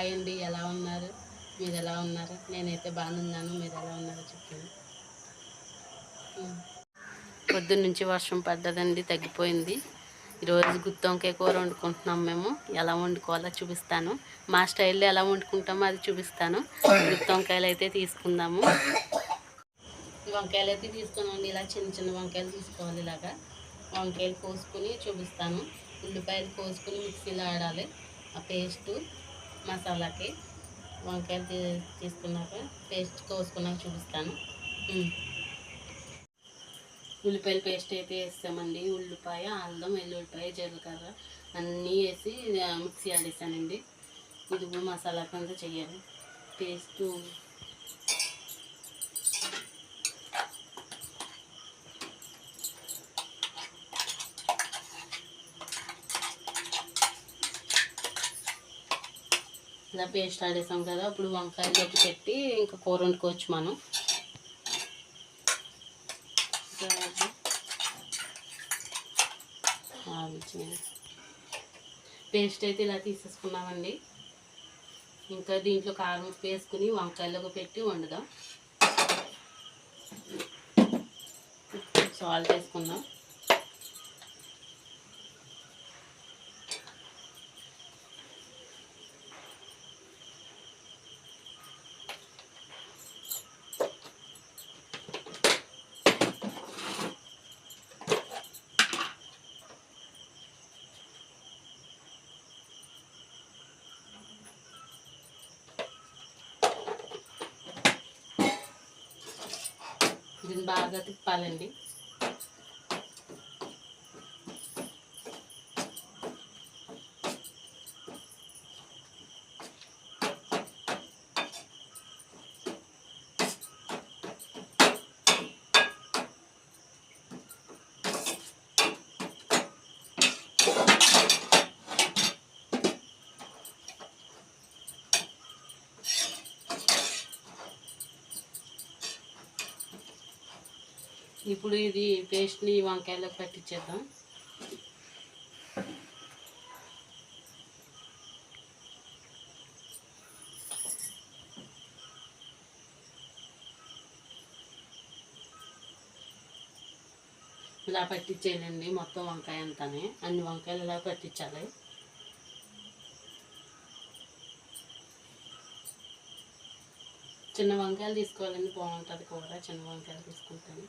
Hi అండి ఎలా ఉన్నారు? మీరు ఎలా ఉన్నారు? నేనైతే బాగున్నాను మీరు ఎలా ఉన్నారో చెప్పింది పొద్దున్నుంచి పొద్దున్న నుంచి వర్షం పడ్డదండి తగ్గిపోయింది. ఈరోజు గుత్తి వంకాయ కూర వండుకుంటున్నాం మేము. ఎలా వండుకోవాలో చూపిస్తాను. మా స్టైల్లో ఎలా వండుకుంటామో అది చూపిస్తాను. గుత్తి వంకాయలు అయితే తీసుకుందాము. వంకాయలు అయితే తీసుకున్నాండి ఇలా చిన్న చిన్న వంకాయలు తీసుకోవాలి ఇలాగా. వంకాయలు కోసుకుని చూపిస్తాను. ఉల్లిపాయలు కోసుకుని మిక్సీలో ఆడాలి. ఆ పేస్టు మసాలాకి వంకాయలు తీ- తీసుకున్నాక పేస్ట్ కోసుకున్నాక చూపిస్తాను. ఉల్లిపాయల పేస్ట్ అయితే వేస్తామండి. ఉల్లిపాయ అల్లం వెల్లుల్లిపాయ జీలకర్ర అన్నీ వేసి మిక్సీ ఆడేసానండి ఇది కూడా మసాలా కింద చేయాలి పేస్ట్ ఇలా పేస్ట్ ఆడేసాం కదా ఇప్పుడు వంకాయలోకి పెట్టి ఇంకా కూర వండుకోవచ్చు మనం. పేస్ట్ అయితే ఇలా తీసేసుకున్నామండి. ఇంకా దీంట్లో కారం వేసుకుని వంకాయలోకి పెట్టి వండుదాం. సాల్ట్ వేసుకుందాం. దీన్ని బాగా తిప్పాలండి. you ఇప్పుడు ఇది పేస్ట్ని వంకాయలోకి పట్టించేద్దాం. ఇలా పట్టించేయాలండి మొత్తం వంకాయ అంతానే. అన్ని వంకాయలు ఇలా పట్టించాలి. చిన్న వంకాయలు తీసుకోవాలండి బాగుంటుంది కూర చిన్న వంకాయలు తీసుకుంటాను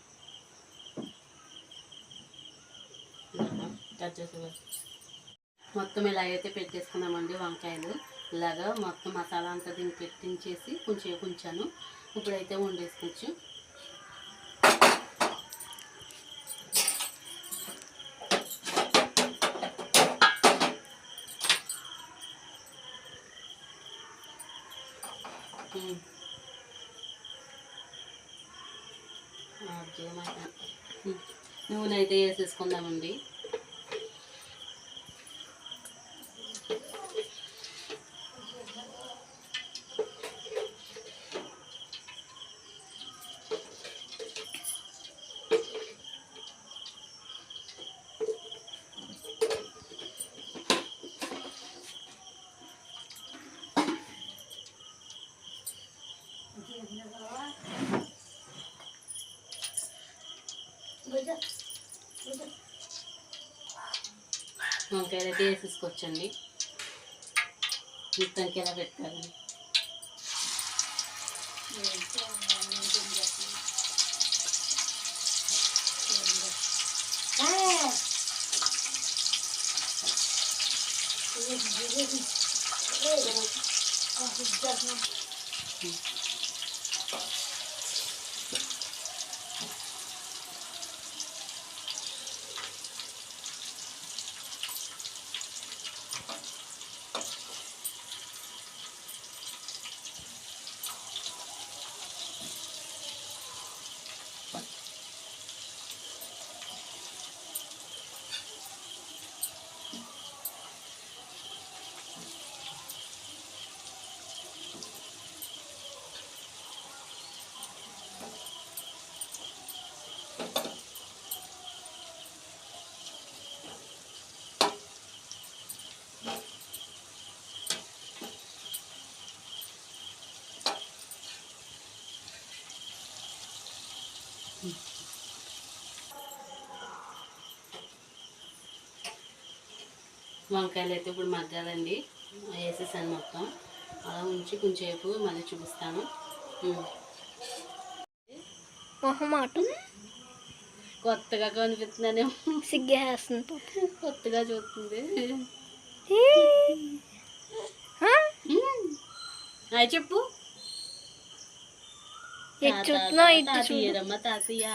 ఇలాగా కట్ చేసేవారు. మొత్తం ఇలా అయితే పెట్టేసుకున్నామండి వంకాయలు. ఇలాగా మొత్తం మసాలా అంతా దీన్ని పెట్టించేసి కొంచెం ఉంచాను ఇప్పుడైతే వండేసుకోవచ్చు. నూనె అయితే వేసేసుకుందామండి. వంకాయలైతే వేసేసుకోవచ్చండి మొత్తానికి ఎలా పెట్టాలి వంకాయలు అయితే ఇప్పుడు మగ్గాలండి. వేసేసాను మొత్తం. అలా ఉంచి కొంచెంసేపు మళ్ళీ చూపిస్తాను. మొహమాట. కొత్తగా కనిపిస్తున్నానే సిగ్గేస్తుంది. కొత్తగా చూస్తుంది? అవి చెప్పు. చూస్తున్నా తాతయ్యరమ్మ తాతయ్య.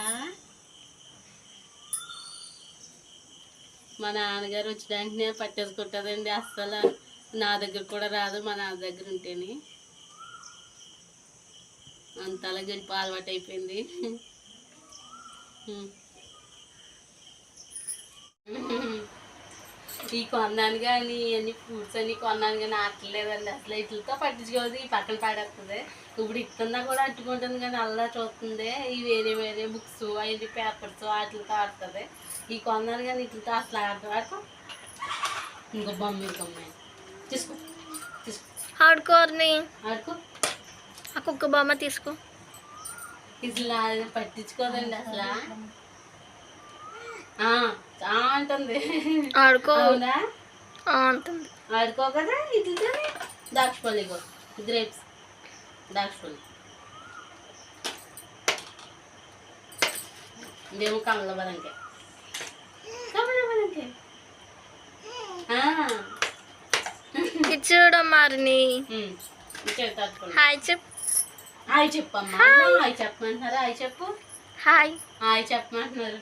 మా నాన్నగారు వచ్చిన వెంటనే పట్టేసుకుంటుందండి. అస్సలు నా దగ్గర కూడా రాదు మా నాన్న దగ్గర ఉంటేనే. అంతలా గెలిపి అలవాటు అయిపోయింది. ఈ కొన్నాను కానీ అన్ని ఫ్రూట్స్ అన్ని కొన్నాను కానీ ఆటలేదండి. అసలు ఇట్లతో పట్టించుకోదు ఈ పక్కన పడేస్తుంది ఇప్పుడు ఇస్తున్నా కూడా అట్టుకుంటుంది కానీ అలా చూస్తుంది. ఈ వేరే వేరే బుక్స్ అవి పేపర్స్ వాటితో ఆడుతుంది. ఈ కొన్నాను కానీ ఇట్లతో అసలు ఆడుతుంది ఆడుకో ఇంకో బొమ్మ ఇంకో అమ్మాయి తీసుకో తీసుకో ఆడుకోరని ఆడుకో ఆ కుక్క బొమ్మ తీసుకో ఇట్లా పట్టించుకోదండి అసలు అంటుంది ఆడుకో అంటుంది ఆడుకో కదా ఇట్లా దాక్షపల్లి గ్రేప్స్ దాక్షపల్లి ఇదేమో కమల చూడమ్మారిని తట్టుకోండి హాయ్ చెప్ హాయ్ చెప్పమ్మా. హాయ్. చెప్పమంటున్నారా? హాయ్ చెప్పు. హాయ్. హాయ్ చెప్పమంటున్నారు.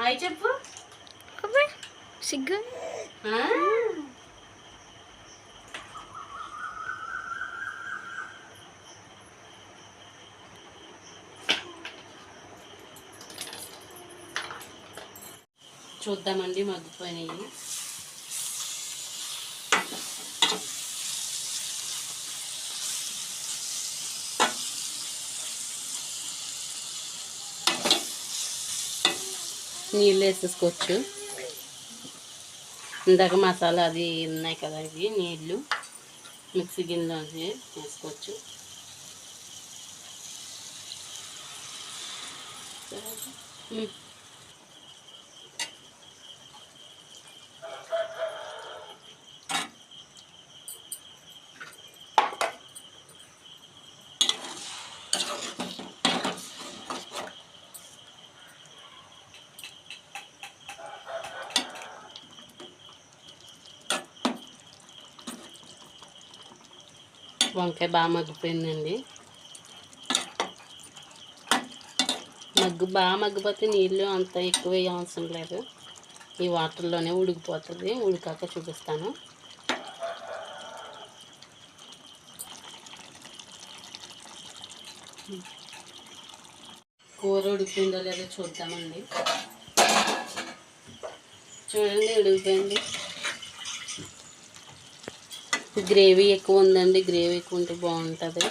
హాయ్ చెప్పు. సిగ్గు. చూద్దామండి మగ్గిపోయినాయి. నీళ్ళు వేసేసుకోవచ్చు. ఇందాక మసాలా అది ఉన్నాయి కదా ఇవి నీళ్ళు. మిక్సీ గిన్నెలో వేసుకోవచ్చు. ఉమ్. వంకాయ బాగా మగ్గిపోయిందండి. మగ్గు బాగా మగ్గిపోతే నీళ్ళు అంత ఎక్కువ వేయ అవసరం లేదు. ఈ వాటర్లోనే ఉడికిపోతుంది. ఉడికాక చూపిస్తాను. కూర ఉడికిందో లేదో చూద్దామండి. చూడండి ఉడికిపోయింది. గ్రేవీ ఎక్కువ ఉందండి. గ్రేవీ ఎక్కువ ఉంటే బాగుంటుంది.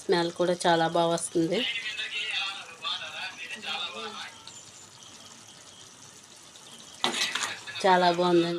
స్మెల్ కూడా చాలా బాగా వస్తుంది. చాలా బాగుందండి.